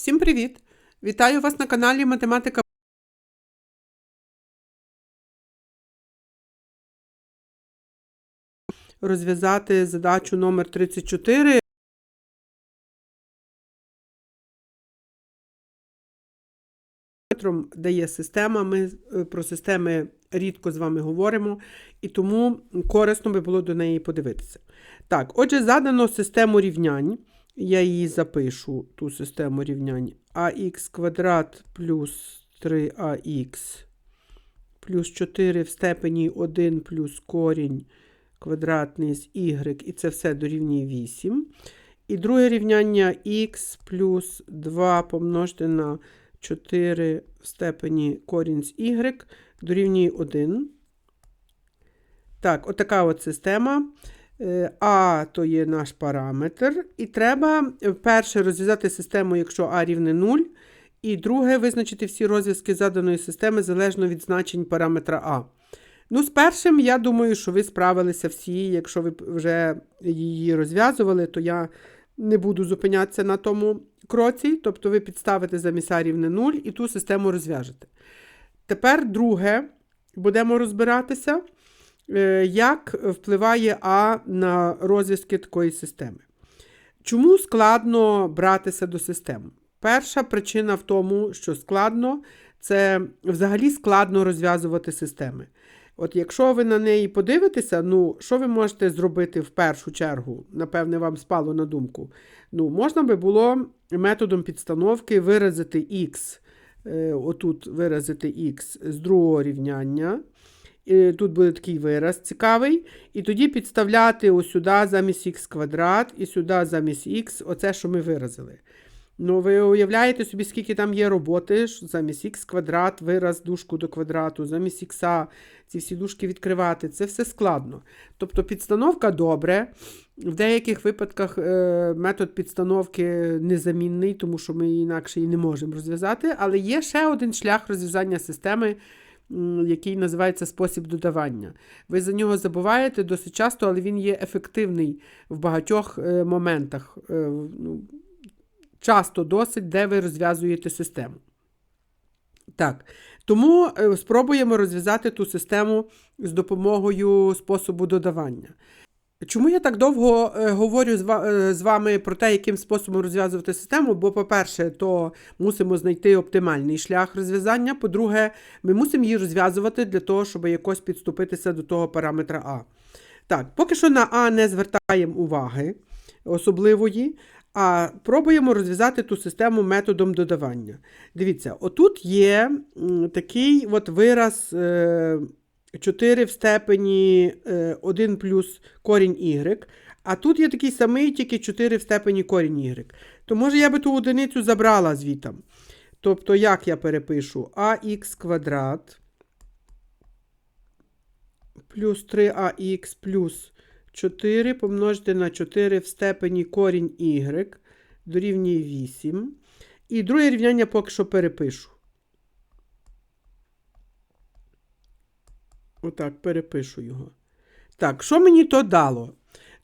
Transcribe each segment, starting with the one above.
Всім привіт! Вітаю вас на каналі Математика. Розв'язати задачу номер 34. Параметром, де є система, ми е, про системи рідко з вами говоримо, і тому корисно би було до неї подивитися. Так, отже, задано систему рівнянь. Я її запишу, ту систему рівнянь. АХ квадрат плюс 3АХ плюс 4 в степені 1 плюс корінь квадратний з y, і це все дорівнює 8. І друге рівняння х плюс 2 помножити на 4 в степені корінь з y дорівнює 1. Так, отака от система. Е, А то є наш параметр. І треба перше розв'язати систему, якщо А рівне 0. І друге визначити всі розв'язки заданої системи залежно від значень параметра А. Ну, з першим, я думаю, що ви справилися всі. Якщо ви вже її розв'язували, то я не буду зупинятися на тому кроці. Тобто ви підставите замість А рівне 0 і ту систему розв'яжете. Тепер друге будемо розбиратися, е, як впливає А на розв'язки такої системи. Чому складно братися до системи? Перша причина в тому, що складно це взагалі складно розв'язувати системи. От якщо ви на неї подивитеся, ну, що ви можете зробити в першу чергу? Напевне, вам спало на думку. Ну, можна би було методом підстановки виразити х, е, отут виразити х з другого рівняння. Тут буде такий вираз цікавий. І тоді підставляти сюди замість х квадрат і сюди замість х, оце, що ми виразили. Ну, ви уявляєте собі, скільки там є роботи, замість х квадрат, вираз дужку до квадрату, замість х ці всі дужки відкривати. Це все складно. Тобто підстановка добре. В деяких випадках е, метод підстановки незамінний, тому що ми інакше її не можемо розв'язати. Але є ще один шлях розв'язання системи, який називається спосіб додавання. Ви за нього забуваєте досить часто, але він є ефективний в багатьох е, моментах. Е, ну, часто досить, де ви розв'язуєте систему. Так, тому е, спробуємо розв'язати ту систему з допомогою способу додавання. Чому я так довго е, говорю е, з вами про те, яким способом розв'язувати систему? Бо, по-перше, то мусимо знайти оптимальний шлях розв'язання. По-друге, ми мусимо її розв'язувати для того, щоб якось підступитися до того параметра А. Так, поки що на А не звертаємо уваги особливої, а пробуємо розв'язати ту систему методом додавання. Дивіться, отут є такий от вираз е, 4 в степені е, 1 плюс корінь y, а тут є такий самий, тільки 4 в степені корінь y. То може я би ту одиницю забрала звітом. Тобто, як я перепишу? ax квадрат плюс 3ax плюс 4 помножити на 4 в степені корінь y дорівнює 8. І друге рівняння поки що перепишу. Отак, перепишу його. Так, що мені то дало?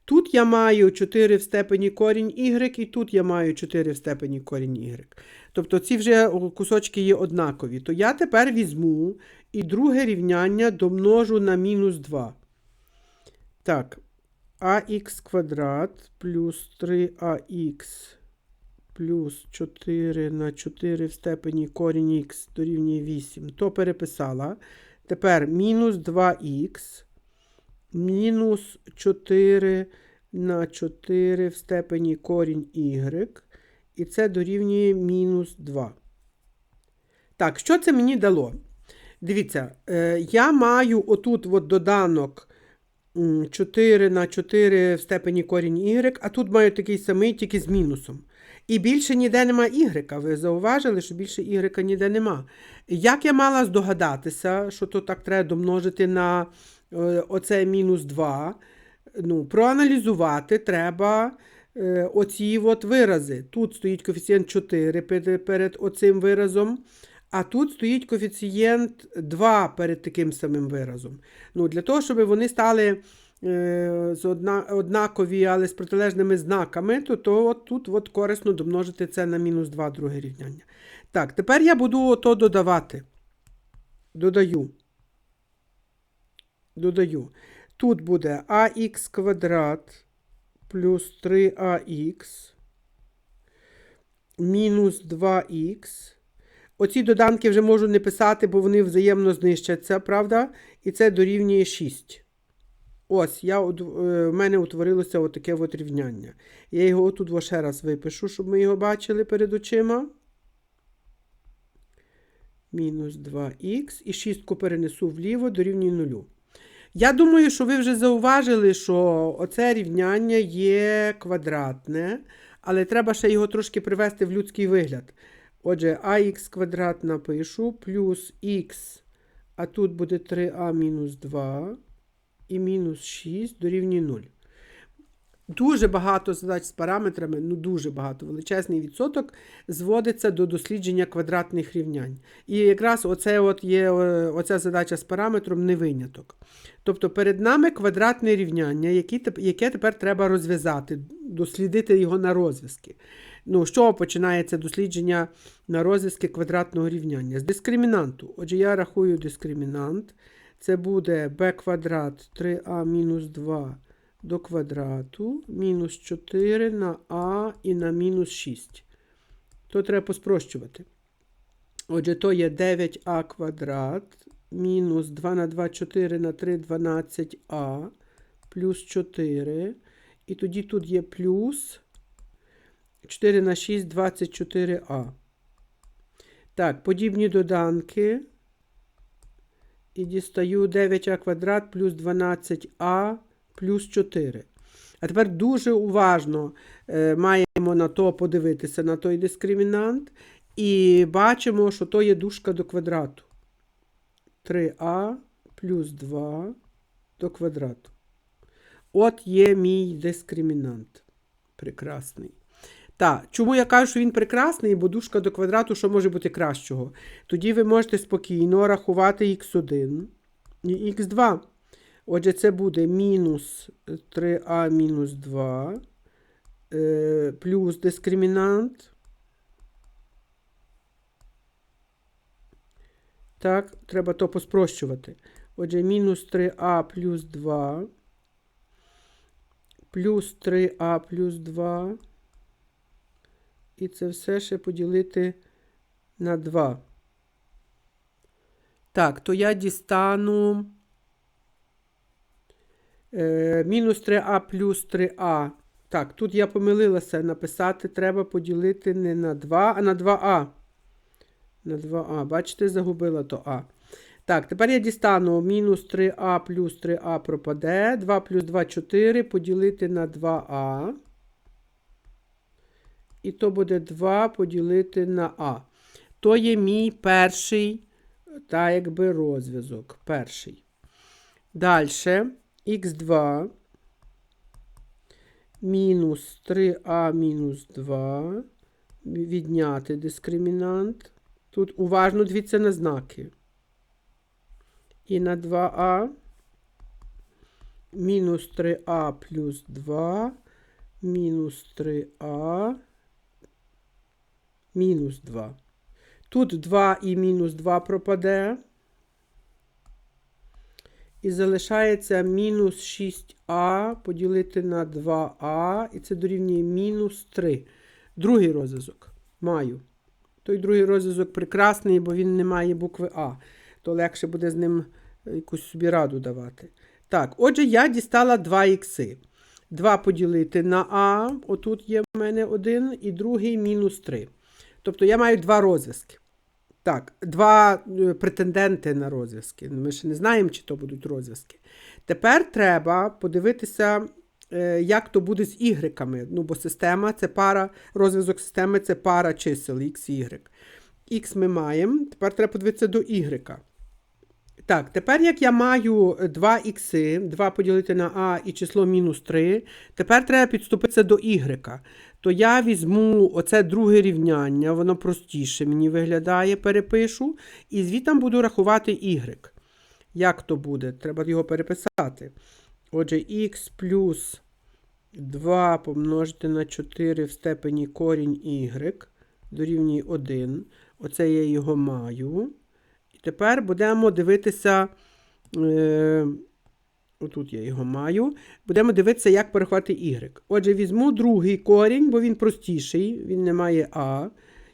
Тут я маю 4 в степені корінь y, і тут я маю 4 в степені корінь y. Тобто ці вже кусочки є однакові. То я тепер візьму і друге рівняння домножу на мінус 2. Так, ax квадрат плюс 3ax плюс 4 на 4 в степені корінь х дорівнює 8. То переписала. Тепер мінус 2х мінус 4 на 4 в степені корінь y. І це дорівнює мінус 2. Так, що це мені дало? Дивіться, е, я маю отут от доданок 4 на 4 в степені корінь y, а тут маю такий самий, тільки з мінусом. І більше ніде нема y. Ви зауважили, що більше y ніде нема. Як я мала здогадатися, що то так треба домножити на е, оце мінус 2? Ну, проаналізувати треба е, оці от вирази. Тут стоїть коефіцієнт 4 перед, оцим виразом, а тут стоїть коефіцієнт 2 перед таким самим виразом. Ну, для того, щоб вони стали з одна, однакові, але з протилежними знаками, то, то от тут от корисно домножити це на мінус 2 друге рівняння. Так, тепер я буду ото додавати. Додаю. Додаю. Тут буде ax квадрат плюс 3ax мінус 2х. Оці доданки вже можу не писати, бо вони взаємно знищаться, правда? І це дорівнює 6. Ось, я, е, в мене утворилося отаке от рівняння. Я його отут ще раз випишу, щоб ми його бачили перед очима. Мінус 2х. І шістку перенесу вліво дорівнює 0. Я думаю, що ви вже зауважили, що оце рівняння є квадратне, але треба ще його трошки привести в людський вигляд. Отже, ax квадрат напишу, плюс х, а тут буде 3а мінус 2 і мінус 6 дорівнює 0. Дуже багато задач з параметрами, ну дуже багато, величезний відсоток зводиться до дослідження квадратних рівнянь. І якраз оце от є, е, оця задача з параметром не виняток. Тобто перед нами квадратне рівняння, яке тепер треба розв'язати, дослідити його на розв'язки. Ну, з чого починається дослідження на розв'язки квадратного рівняння? З дискримінанту. Отже, я рахую дискримінант. Це буде b квадрат 3а мінус 2 до квадрату, мінус 4 на а і на мінус 6. То треба поспрощувати. Отже, то є 9а квадрат мінус 2 на 2 4 на 3 12а плюс 4. І тоді тут є плюс 4 на 6 24а. Так, подібні доданки. І дістаю 9а квадрат плюс 12а плюс 4. А тепер дуже уважно е, маємо на то подивитися на той дискримінант. І бачимо, що то є дужка до квадрату. 3а плюс 2 до квадрату. От є мій дискримінант. Прекрасний. Так, чому я кажу, що він прекрасний, бо дужка до квадрату, що може бути кращого? Тоді ви можете спокійно рахувати х1 і х2. Отже, це буде мінус 3а мінус 2 е, плюс дискримінант. Так, треба то поспрощувати. Отже, мінус 3а плюс 2 плюс 3а плюс 2. І це все ще поділити на 2. Так, то я дістану е, мінус 3а плюс 3а. Так, тут я помилилася написати, треба поділити не на 2, а на 2а. На 2а. Бачите, загубила то А. Так, тепер я дістану мінус 3а плюс 3а пропаде. 2 плюс 2 4 поділити на 2а. І то буде 2 поділити на А. То є мій перший, та якби розв'язок. Перший. Далі х2 мінус 3а мінус 2. Відняти дискримінант. Тут уважно дивіться на знаки. І на 2а мінус 3а плюс 2, мінус 3а, мінус 2. Тут 2 і мінус 2 пропаде. І залишається мінус 6а поділити на 2а, і це дорівнює мінус 3. Другий розв'язок маю. Той другий розв'язок прекрасний, бо він не має букви А. То легше буде з ним якусь собі раду давати. Так, отже, я дістала 2 ікси. 2 поділити на А, отут є в мене один, і другий мінус 3. Тобто я маю два розв'язки. Так, два е, претенденти на розв'язки. Ми ще не знаємо, чи то будуть розв'язки. Тепер треба подивитися, е, як то буде з ігреками. Ну, бо система це пара, розв'язок системи це пара чисел x, y. Х ми маємо. Тепер треба подивитися до y. Так, тепер як я маю 2 ікси, 2 поділити на а і число мінус 3, тепер треба підступитися до y. То я візьму оце друге рівняння, воно простіше мені виглядає, перепишу, і звідти буду рахувати y. Як то буде? Треба його переписати. Отже, х плюс 2 помножити на 4 в степені корінь y дорівнює 1. Оце я його маю. Тепер будемо дивитися. Е, отут я його маю. Будемо дивитися, як порахувати y. Отже, візьму другий корінь, бо він простіший, він не має а.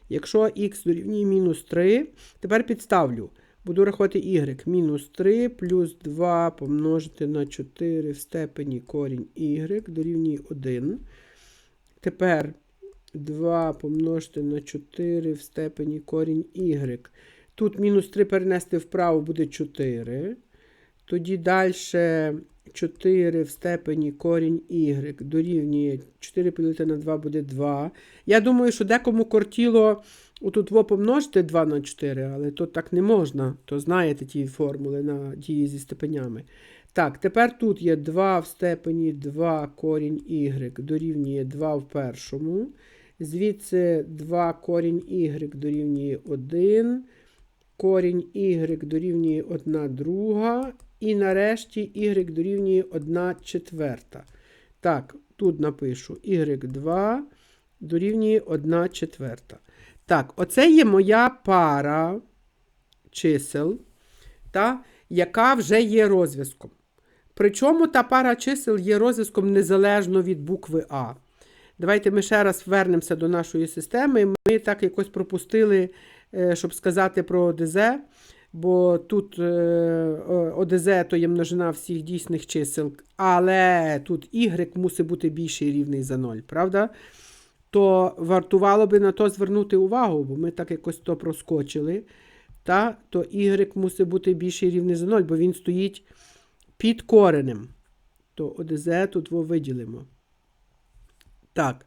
Якщо х дорівнює мінус 3, тепер підставлю. Буду рахувати y. Мінус 3 плюс 2 помножити на 4 в степені корінь y дорівнює 1. Тепер 2 помножити на 4 в степені корінь y. Тут мінус 3 перенести вправо буде 4. Тоді далі 4 в степені корінь y дорівнює 4 поділити на 2 буде 2. Я думаю, що декому кортіло отут во помножити 2 на 4, але тут так не можна. То знаєте ті формули на дії зі степенями. Так, тепер тут є 2 в степені 2 корінь y дорівнює 2 в першому. Звідси 2 корінь y дорівнює 1. Корінь y дорівнює 1 друга. І нарешті y дорівнює 1 четверта. Так, тут напишу y2 дорівнює 1 четверта. Так, оце є моя пара чисел, та, яка вже є розв'язком. Причому та пара чисел є розв'язком незалежно від букви А. Давайте ми ще раз вернемося до нашої системи. Ми так якось пропустили, щоб сказати про ОДЗ, бо тут е, ОДЗ то є множина всіх дійсних чисел, але тут y мусить бути більший рівний за 0, правда? То вартувало би на то звернути увагу, бо ми так якось то проскочили. Та, То y мусить бути більший рівний за 0, бо він стоїть під коренем. То ОДЗ тут виділимо. Так.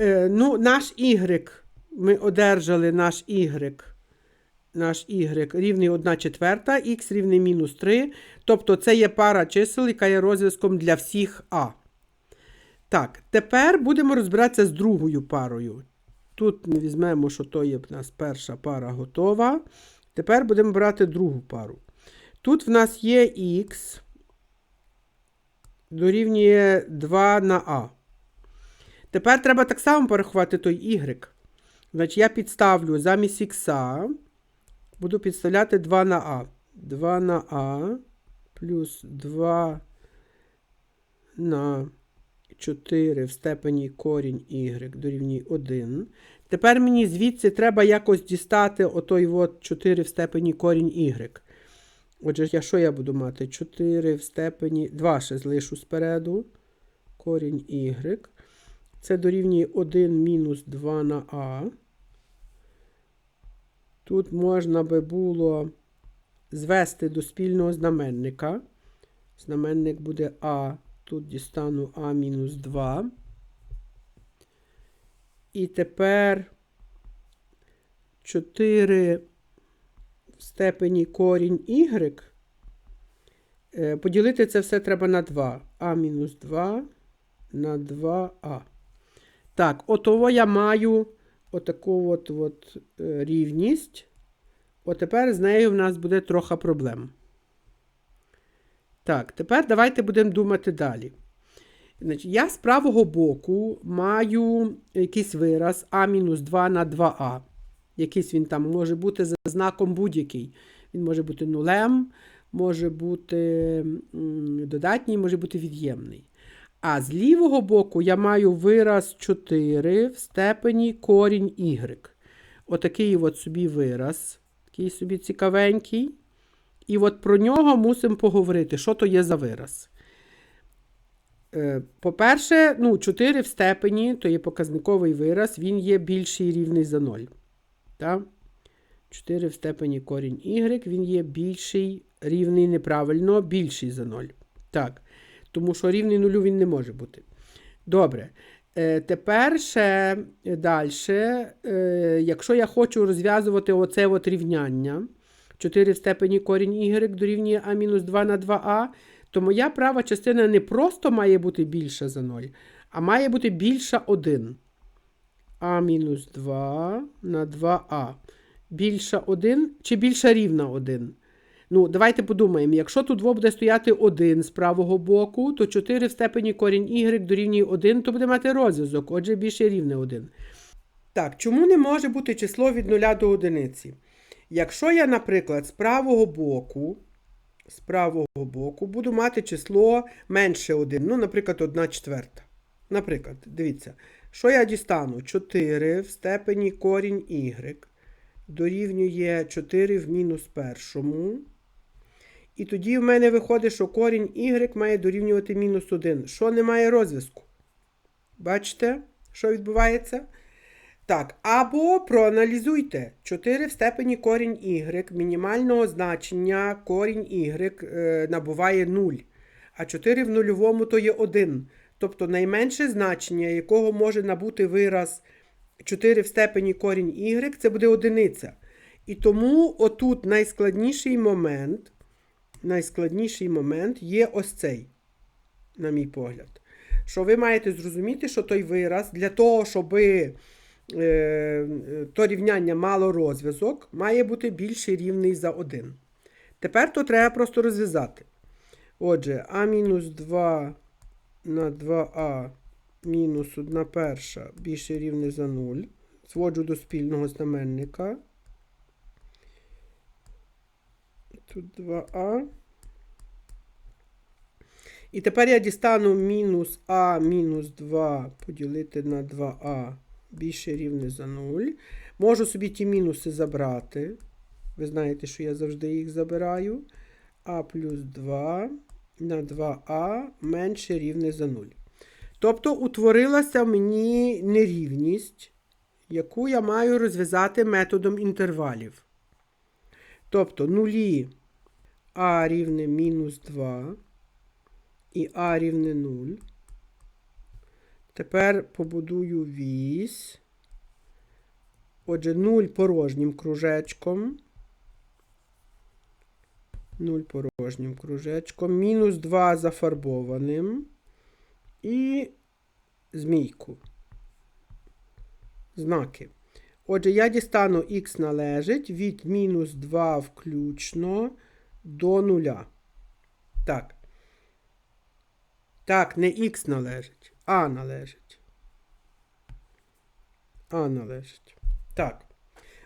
Е, ну, наш y, ми одержали наш y, наш y рівний 1 четверта, х рівний мінус 3. Тобто це є пара чисел, яка є розв'язком для всіх А. Так, тепер будемо розбиратися з другою парою. Тут ми візьмемо, що то є в нас перша пара готова. Тепер будемо брати другу пару. Тут в нас є х дорівнює 2 на А. Тепер треба так само порахувати той y. Значить, я підставлю замість х, буду підставляти 2 на А. 2 на А плюс 2 на 4 в степені корінь y дорівнює 1. Тепер мені звідси треба якось дістати отой от 4 в степені корінь y. Отже, я що я буду мати? 4 в степені 2 ще залишу спереду. Корінь y. Це дорівнює 1 мінус 2 на А. Тут можна би було звести до спільного знаменника. Знаменник буде А. Тут дістану А мінус 2. І тепер 4 в степені корінь y. Е, Поділити це все треба на 2. А мінус 2 на 2а. Так, отого я маю отаку от, от е, рівність. От тепер з нею в нас буде трохи проблем. Так, тепер давайте будемо думати далі. Значить, Я з правого боку маю якийсь вираз А-2 на 2а. Якийсь він там може бути за знаком будь-який. Він може бути нулем, може бути додатній, може бути від'ємний. А з лівого боку я маю вираз 4 в степені корінь y. Отакий от собі вираз, такий собі цікавенький. І от про нього мусимо поговорити, що то є за вираз. Е, По-перше, ну, 4 в степені, то є показниковий вираз, він є більший рівний за 0. Так? 4 в степені корінь y, він є більший рівний неправильно, більший за 0. Так. Тому що рівний нулю він не може бути. Добре. Е, Тепер ще далі, е, якщо я хочу розв'язувати оце от рівняння, 4 в степені корінь y дорівнює А-2 на 2а, то моя права частина не просто має бути більша за 0, а має бути більша 1. А-2 на 2а. Більша 1 чи більша рівна 1? Ну, давайте подумаємо, якщо тут во буде стояти 1 з правого боку, то 4 в степені корінь y дорівнює 1, то буде мати розв'язок, отже більше рівне 1. Так, чому не може бути число від 0 до 1? Якщо я, наприклад, з правого боку, з правого боку буду мати число менше 1, ну, наприклад, 1 четверта. Наприклад, дивіться, що я дістану? 4 в степені корінь y дорівнює 4 в мінус першому. І тоді в мене виходить, що корінь y має дорівнювати мінус 1, що не має розв'язку. Бачите, що відбувається? Так, або проаналізуйте 4 в степені корінь y мінімального значення корінь y е, набуває 0, а 4 в нульовому то є 1. Тобто найменше значення, якого може набути вираз 4 в степені корінь y, це буде одиниця. І тому отут найскладніший момент, найскладніший момент є ось цей, на мій погляд. Що ви маєте зрозуміти, що той вираз для того, щоб е, то рівняння мало розв'язок, має бути більше рівний за 1. Тепер то треба просто розв'язати. Отже, а-2 на 2а мінус 1 перша більше рівне за 0. Зводжу до спільного знаменника. Тут 2а. І тепер я дістану мінус а мінус 2 поділити на 2а більше рівне за 0. Можу собі ті мінуси забрати. Ви знаєте, що я завжди їх забираю. а плюс 2 на 2а менше рівне за 0. Тобто утворилася в мені нерівність, яку я маю розв'язати методом інтервалів. Тобто нулі а рівне мінус 2 і а рівне 0. Тепер побудую вісь. Отже, 0 порожнім кружечком. 0 порожнім кружечком. Мінус 2 зафарбованим. І змійку. Знаки. Отже, я дістану х належить від мінус 2 включно до 0. Так. Так, не х належить, а належить. А належить. Так.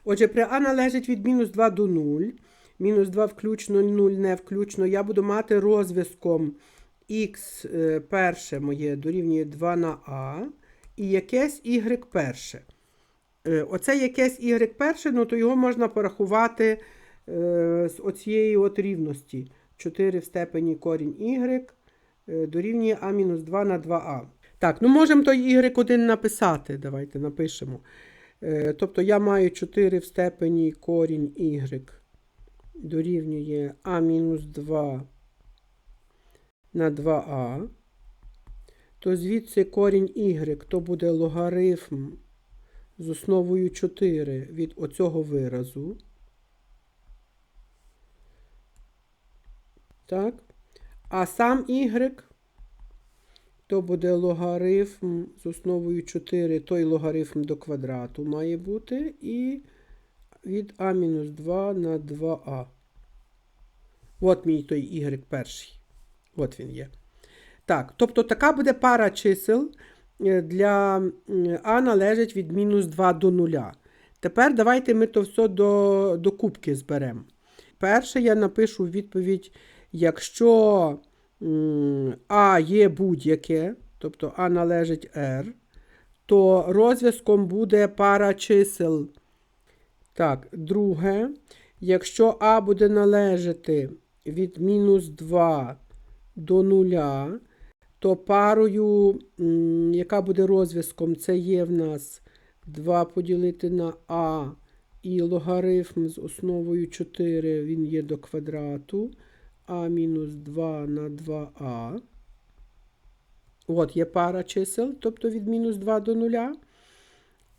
Отже, при А належить від мінус 2 до 0. Мінус 2 включно, 0 не включно. Я буду мати розв'язком х е, перше моє дорівнює 2 на А. І якесь y перше. Е, Оце якесь y перше, ну то його можна порахувати з оцієї от рівності. 4 в степені корінь y е, дорівнює А-2 на 2а. Так, ну можемо той y1 написати. Давайте напишемо. Е, Тобто я маю 4 в степені корінь y дорівнює А-2 на 2а. То звідси корінь y, то буде логарифм з основою 4 від оцього виразу. Так. А сам y то буде логарифм з основою 4, той логарифм до квадрату має бути. І від а-2 на 2а. От мій той y перший. От він є. Так, тобто така буде пара чисел е, для а належить від мінус 2 до 0. Тепер давайте ми то все до, до кубки зберемо. Перше я напишу відповідь, якщо А є будь-яке, тобто А належить R, то розв'язком буде пара чисел. Так, друге, якщо А буде належати від мінус 2 до 0, то парою, яка буде розв'язком, це є в нас 2 поділити на А і логарифм з основою 4, він є до квадрату. А мінус 2 на 2а. От є пара чисел, тобто від мінус 2 до 0.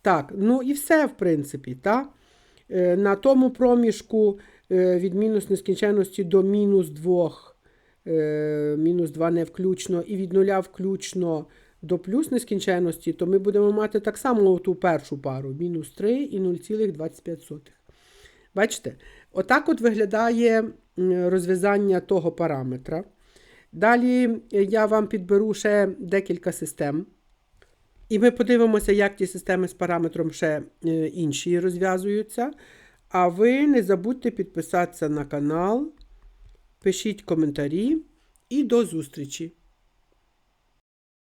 Так, ну і все, в принципі, так? Е, На тому проміжку е, від мінус нескінченності до мінус 2, е, мінус 2 не включно, і від 0 включно до плюс нескінченності, то ми будемо мати так само ту першу пару мінус 3 і 0,25. Бачите? Отак от виглядає розв'язання того параметра. Далі е, я вам підберу ще декілька систем. І ми подивимося, як ті системи з параметром ще е, інші розв'язуються. А ви не забудьте підписатися на канал, пишіть коментарі і до зустрічі!